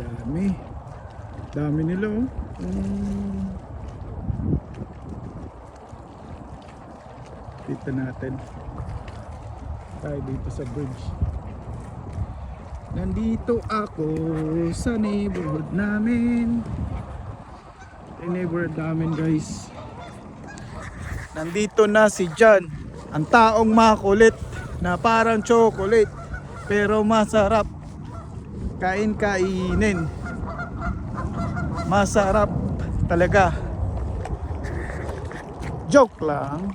Dami. Dami nila oh. Mm. Kita natin. Tayo dito sa bridge. Nandito ako sa neighborhood namin. Yung neighborhood namin guys. Nandito na si John. Ang taong makulit na parang chocolate pero masarap kain kainin. Masarap talaga. Joke lang.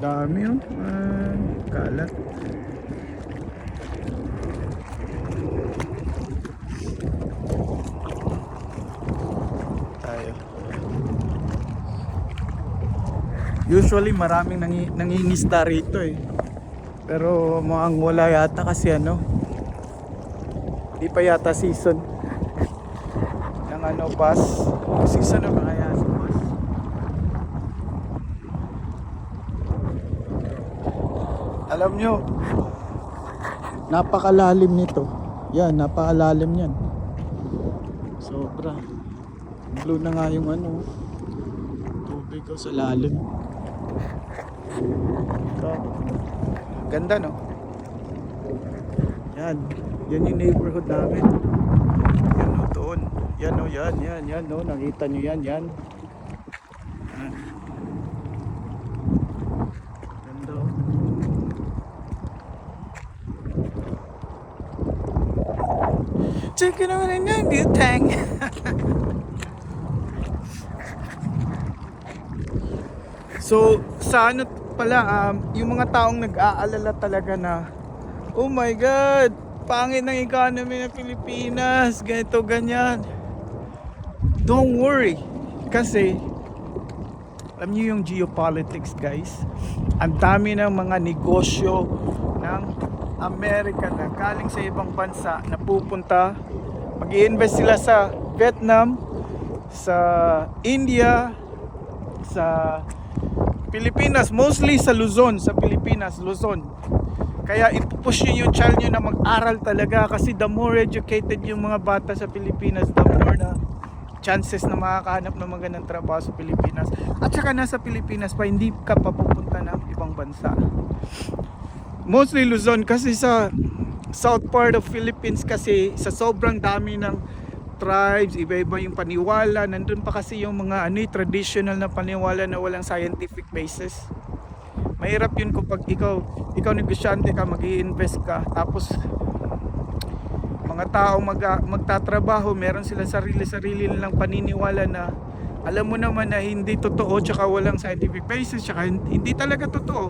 Dami oh. Ah, kalat. Tayo. Usually maraming nangi, nangingisda rito eh. Pero mukhang wala yata kasi ano di pa yata season. Ng ano bus? Season na ba kaya? Sa bus alam nyo napakalalim nito. Yan napakalalim yan. Sobra. Blue na nga yung ano. Tubig ko sa lalim. Ganda no? Yan yan yung neighborhood namin. Yan o doon. Yan o yan yan yan no nakita nyo yan yan. Yan. ganda o. Chicken naman ang yan, butang. So, sa ano pala, um, yung mga taong nag-aalala talaga na, oh my God, pangit ng economy ng Pilipinas, ganito, ganyan. Don't worry, kasi, alam niyo yung geopolitics guys, ang dami ng mga negosyo ng Amerika na galing sa ibang bansa na pupunta, mag invest sila sa Vietnam, sa India, sa Pilipinas, mostly sa Luzon, sa Pilipinas, Luzon. Kaya ipupush nyo yung child nyo na mag-aral talaga kasi the more educated yung mga bata sa Pilipinas, the more na chances na makakahanap ng magandang trabaho sa Pilipinas. At saka nasa Pilipinas pa, hindi ka papupunta ng ibang bansa. Mostly Luzon kasi sa south part of Philippines kasi sa sobrang dami ng tribes, iba-iba yung paniwala, nandun pa kasi yung mga ano, eh, traditional na paniwala na walang scientific basis. Mahirap yun kapag ikaw, ikaw negosyante ka, mag invest ka, tapos mga tao mag, magtatrabaho, meron sila sarili-sarili nilang paniniwala na alam mo naman na hindi totoo tsaka walang scientific basis tsaka hindi talaga totoo.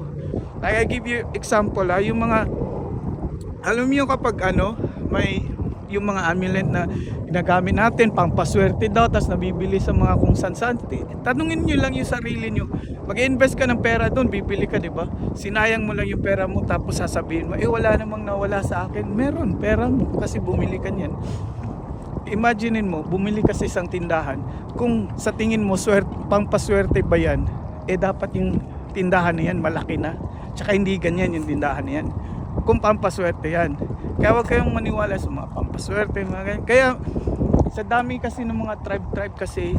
Like I give you example ha, yung mga alam mo yung kapag ano, may yung mga amulet na ginagamit natin pampaswerte daw tapos nabibili sa mga kung san saan tanungin nyo lang yung sarili nyo. Mag-invest ka ng pera doon bibili ka di ba? Sinayang mo lang yung pera mo tapos sasabihin mo eh wala namang nawala sa akin. Meron pera mo kasi bumili ka niyan. Imaginein mo bumili ka sa isang tindahan kung sa tingin mo swerte, pampaswerte ba yan eh dapat yung tindahan na yan malaki na. Tsaka hindi ganyan yung tindahan na yan kung pampaswerte yan kaya huwag kayong maniwala sa mga pampaswerte mga ganyan. kaya sa dami kasi ng mga tribe-tribe kasi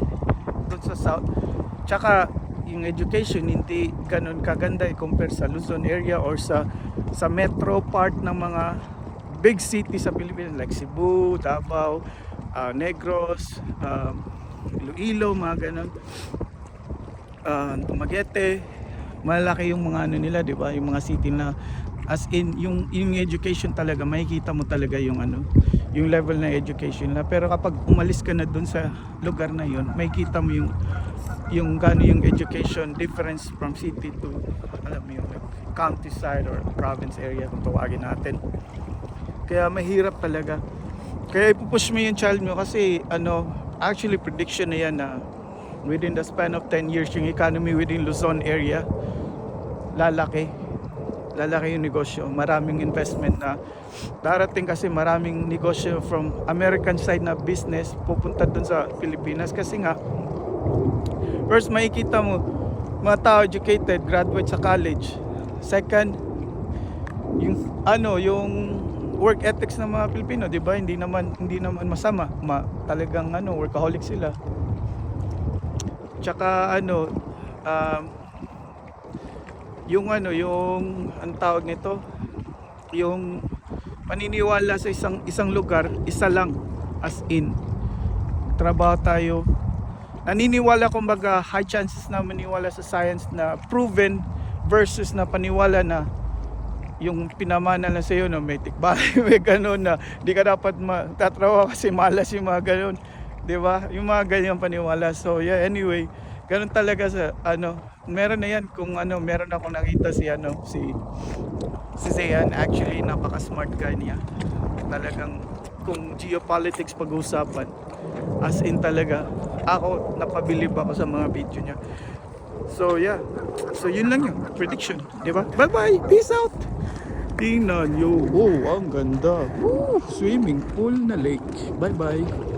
doon sa south tsaka yung education hindi ganun kaganda i compare sa Luzon area or sa sa metro part ng mga big city sa Pilipinas like Cebu, Davao, ah, Negros, um, Iloilo, mga ganun uh, Dumaguete malaki yung mga ano nila, 'di ba? Yung mga city na as in yung yung education talaga makikita mo talaga yung ano, yung level na education na. Pero kapag umalis ka na doon sa lugar na 'yon, makikita mo yung yung gano yung education difference from city to alam mo yung like, countryside or province area kung tawagin natin. Kaya mahirap talaga. Kaya ipupush mo yung child mo kasi ano, actually prediction na yan na within the span of 10 years yung economy within Luzon area lalaki lalaki yung negosyo maraming investment na darating kasi maraming negosyo from American side na business pupunta dun sa Pilipinas kasi nga first makikita mo mga tao educated graduate sa college second yung ano yung work ethics ng mga Pilipino, 'di ba? Hindi naman hindi naman masama. Ma, talagang ano, workaholic sila. Tsaka ano um, yung ano, yung ang tawag nito, yung paniniwala sa isang isang lugar, isa lang as in trabaho tayo naniniwala kumbaga high chances na maniwala sa science na proven versus na paniwala na yung pinamana lang sa'yo na may tikbahay, may ganun na di ka dapat matatrabaho kasi malas yung mga ganun. Di ba? Yung mga ganyan paniwala. So yeah, anyway, ganun talaga sa ano, meron na yan kung ano, meron akong nakita si ano, si si Zayan actually napaka-smart guy niya. Talagang kung geopolitics pag-uusapan as in talaga ako napabilib ako sa mga video niya. So yeah. So yun lang yung prediction, 'di ba? Bye-bye. Peace out. Tingnan yo. Oh, ang ganda. Woo, swimming pool na lake. Bye-bye.